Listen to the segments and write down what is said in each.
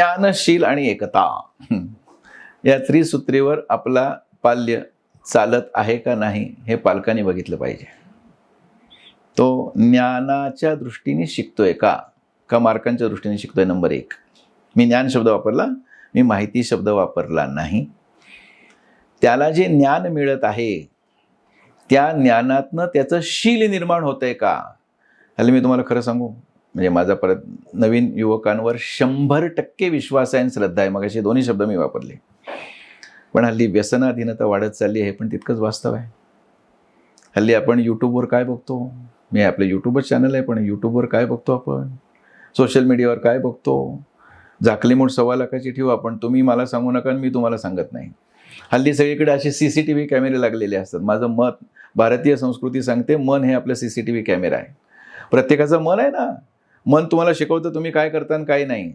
ज्ञानशील आणि एकता. या त्रिसूत्रीवर आपला पाल्य चालत आहे का नाही हे पालकांनी बघितलं पाहिजे. तो ज्ञानाच्या दृष्टीने शिकतोय का? का मार्कांच्या दृष्टीने शिकतोय? नंबर एक. मी ज्ञान शब्द वापरला मी माहिती शब्द वापरला नाही. त्याला जे ज्ञान मिळत आहे त्या ज्ञानातनं त्याचं शील निर्माण होतंय का? हल्ली मी तुम्हाला खरं सांगू म्हणजे माझा परत नवीन युवकांवर शंभर टक्के विश्वास आहे आणि श्रद्धा आहे. मग असे दोन्ही शब्द मी वापरले. पण हल्ली व्यसनाधीनता वाढत चालली आहे पण तितकंच वास्तव आहे. हल्ली आपण यूट्यूबवर काय बघतो? मी आपलं यूट्यूबच चॅनल आहे पण यूट्यूबवर काय बघतो आपण? सोशल मीडियावर काय बघतो? झाकली म्हणून सव्वा लाखाची ठेवू आपण तुम्ही मला सांगू नका आणि मी तुम्हाला सांगत नाही. हल्ली सगळीकडे असे सी सी टी व्ही कॅमेरे लागलेले असतात. माझं मत भारतीय संस्कृती सांगते मन हे आपलं C C T V camera आहे. प्रत्येकाचं मन आहे ना. मन तुम्हाला शिकवतं तुम्ही काय करता आणि काय नाही.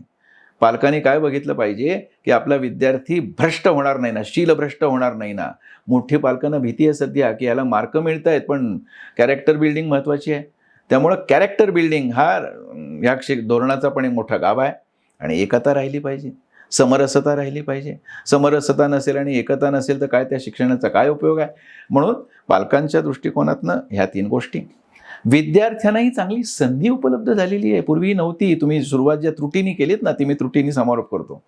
पालकांनी काय बघितलं पाहिजे की आपला विद्यार्थी भ्रष्ट होणार नाही ना शीलभ्रष्ट होणार नाही ना. मोठी पालकांना भीती आहे सध्या की याला मार्क मिळत आहेत पण कॅरेक्टर बिल्डिंग महत्त्वाची आहे. त्यामुळं कॅरेक्टर बिल्डिंग हा ह्या क्षे धोरणाचा पण एक मोठा गाभा आहे. आणि एकता राहिली पाहिजे समरसता राहिली पाहिजे. समरसता नसेल आणि एकता नसेल तर काय त्या शिक्षणाचा काय उपयोग आहे? म्हणून पालकांच्या दृष्टिकोनातनं ह्या तीन गोष्टी. विद्यार्थ्यांनाही चांगली संधी उपलब्ध झालेली आहे. पूर्वी नव्हती. तुम्ही सुरुवात ज्या त्रुटीने केलीत ना ती मी त्रुटीने समारोप करतो.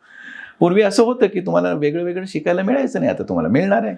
पूर्वी असं होतं की तुम्हाला वेगळं वेगळं शिकायला मिळायचं नाही. आता तुम्हाला मिळणार आहे.